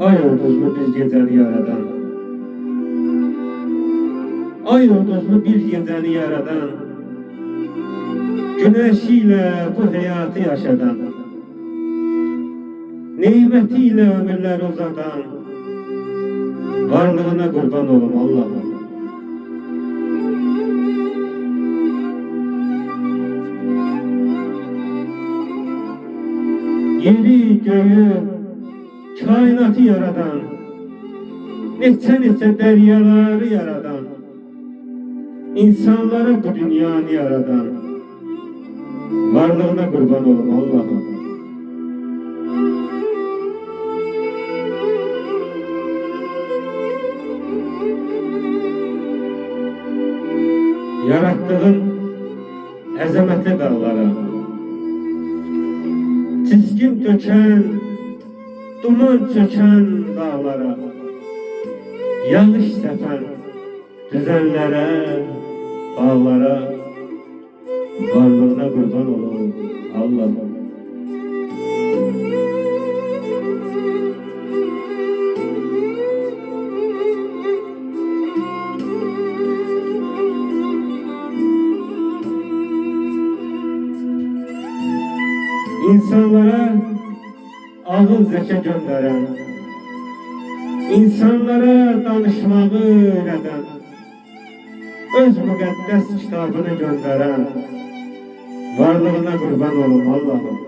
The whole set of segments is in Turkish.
Ay ulduzlu bir gecəni yaradan Ay ulduzlu bir gecəni yaradan Güneşiyle bu hayatı yaşadan. Nimetiyle ömürler uzadan. Varlığına kurban olum Allah'ım. Yeri göğü kainatı yaradan. Neçə neçə dəryaları yaradan. İnsanlara bu dünyanı yaradan. Varlığına kurban olum Allah'ım. Yarattığın əzəmətli dağlara. Çizgin tökən, duman çökən dağlara Yağış səpən düzənlərə, bağlara Varlığına qurban olum Allah'ım. İnsanlara ağıl zeka gönderen, insanlara danışmağı öğreten, öz müqəddəs kitabını gönderen, varlığına kurban olum Allah'ım.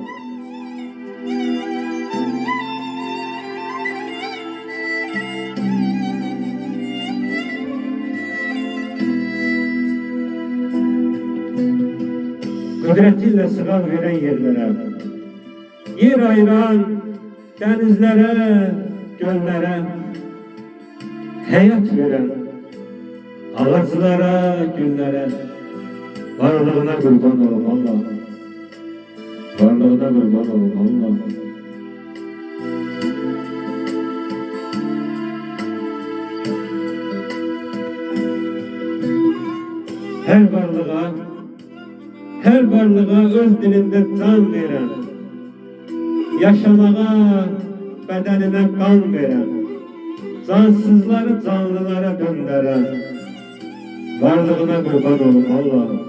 Kudretiyle sığa veren yerlere, yer ayıran denizlere, göllere, hayat veren ağaçlara, güllere, varlığına kurban olum Allah'ım. Varlığına kurban olum Allah'ım. Her varlığa, her varlığa öz dilinde can veren, yaşamağa bedenine kan veren, cansızları canlılara döndüren, varlığına kurban olun Allah'ım.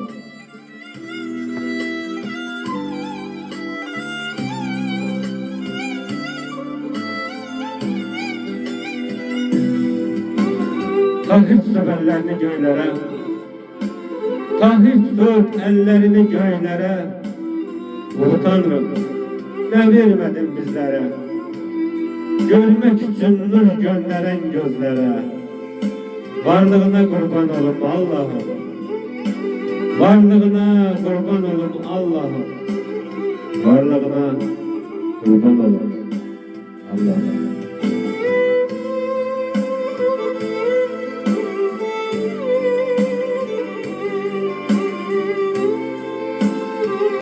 Tahir seferlerini göylere, tahir tut ellerini göylere, Ulu Ne vermedin bizlere? Görmek için nur gönderen gözlere, Varlığına kurban olun Allah'ım. Varlığına kurban olun Allah'ım. Varlığına kurban Allah'ım.